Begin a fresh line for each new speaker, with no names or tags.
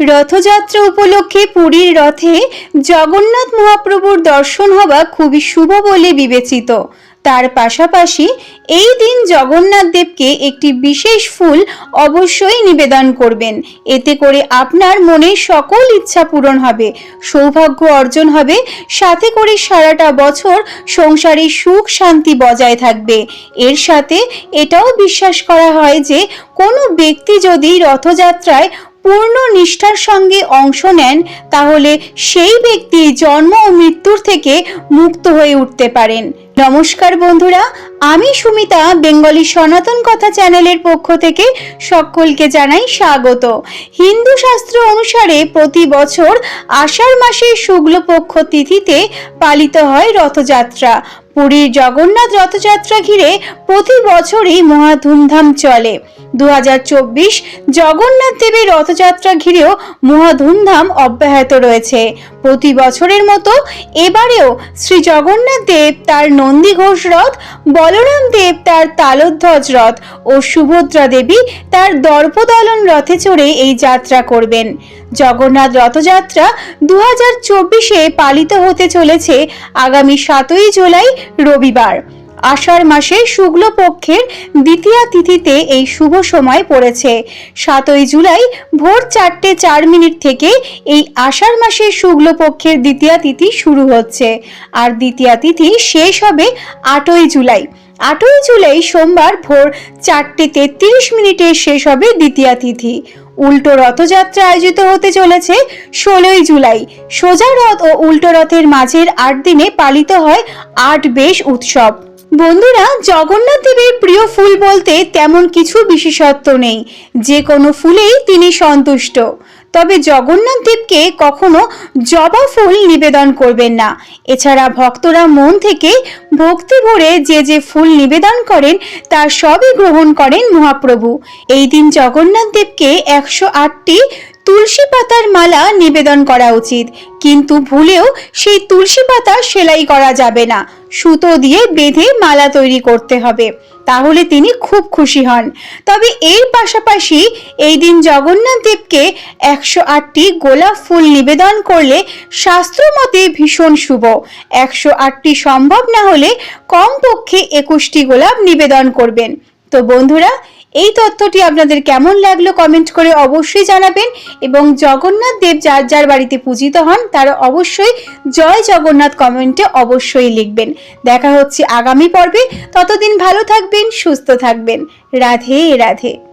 রথযাত্রা উপলক্ষে পুরীর রথে জগন্নাথ মহাপ্রভুর দর্শন হওয়া খুবই শুভ বলে বিবেচিত। তার পাশাপাশি এই দিন জগন্নাথ দেবকে একটি বিশেষ ফুল অবশ্যই নিবেদন করবেন। এতে করে আপনার মনের সকল ইচ্ছা পূরণ হবে, সৌভাগ্য অর্জন হবে, সাথে করে সারাটা বছর সংসারে সুখ শান্তি বজায় থাকবে। এর সাথে এটাও বিশ্বাস করা হয় যে কোনো ব্যক্তি যদি রথযাত্রায় পূর্ণ নিষ্ঠার সঙ্গে অংশ নেন, তাহলে সেই ব্যক্তি জন্ম ও মৃত্যুর থেকে মুক্ত হয়ে উঠতে পারেন। নমস্কার বন্ধুরা, আমি সুমিতা, বেঙ্গলি সনাতন কথা চ্যানেলের পক্ষ থেকে সকলকে জানাই স্বাগত। হিন্দু শাস্ত্র অনুসারে প্রতি বছর আষাঢ় মাসের শুক্লপক্ষ তিথিতে পালিত হয় রথযাত্রা। পুরীর জগন্নাথ রথযাত্রা ঘিরে প্রতি বছরই মহা ধুমধাম চলে। দু জগন্নাথ দেবের রথযাত্রা ঘিরেও মহা ধুমধাম অব্যাহত রয়েছে। প্রতি বছরের মতো এবারেও শ্রী জগন্নাথ দেব তার নন্দী ঘোষ রথ, বলরাম দেব তার তালধ্বজ রথ ও সুভদ্রা দেবী তার দর্পদলন রথে চড়ে এই যাত্রা করবেন। জগন্নাথ রথযাত্রা দু হাজার চব্বিশে পালিত হতে চলেছে আগামী সাতই জুলাই রবিবার। আষাঢ় মাসে শুক্লপক্ষের দ্বিতীয়া তিথিতে এই শুভ সময় পড়েছে। সাতই জুলাই ভোর চারটে চার মিনিট থেকে এই আষাঢ় মাসের শুক্লপক্ষের দ্বিতীয়া তিথি শুরু হচ্ছে। আর দ্বিতীয়া তিথি শেষ হবে আটই জুলাই। আটই জুলাই সোমবার ভোর চারটে তেত্রিশ মিনিটে শেষ হবে দ্বিতীয়া তিথি। উল্টো রথযাত্রা আয়োজিত হতে চলেছে ষোলোই জুলাই। সোজা রথ ও উল্টো রথের মাঝের আট দিনে পালিত হয় আট বেশ উৎসব। বন্ধুরা, জগন্নাথ দেবের প্রিয় ফুল বলতে তেমন কিছু বিশেষত্ব নেই। যে কোনো ফুলেই তিনি সন্তুষ্ট। তবে জগন্নাথ দেবকে কখনো জবা ফুল নিবেদন করবেন না। এছাড়া ভক্তরা মন থেকে ভক্তি ভরে যে যে ফুল নিবেদন করেন তার সবই গ্রহণ করেন মহাপ্রভু। এই দিন জগন্নাথ দেবকে একশো আটটি তুলসী পাতার মালা নিবেদন করা উচিত। কিন্তু ভুলেও সেই তুলসী পাতা সেলাই করা যাবে না। সুতো দিয়ে বেঁধে মালা তৈরি করতে হবে। তাহলে তিনি খুব খুশি হন। তবে এর পাশাপাশি এই দিন জগন্নাথ দেবকে একশো আটটি গোলাপ ফুল নিবেদন করলে শাস্ত্র মতে ভীষণ শুভ। একশো আটটি সম্ভব না হলে কমপক্ষে একুশটি গোলাপ নিবেদন করবেন। তো বন্ধুরা এই তথ্যটি আপনাদের কেমন লাগল কমেন্ট করে অবশ্যই জানাবেন এবং জগন্নাথ দেব যার যার বাড়িতে পূজিত হন, তারা অবশ্যই জয় জগন্নাথ কমেন্টে অবশ্যই লিখবেন। দেখা হচ্ছে আগামী পর্বে। ততদিন ভালো থাকবেন, সুস্থ থাকবেন। রাধে রাধে।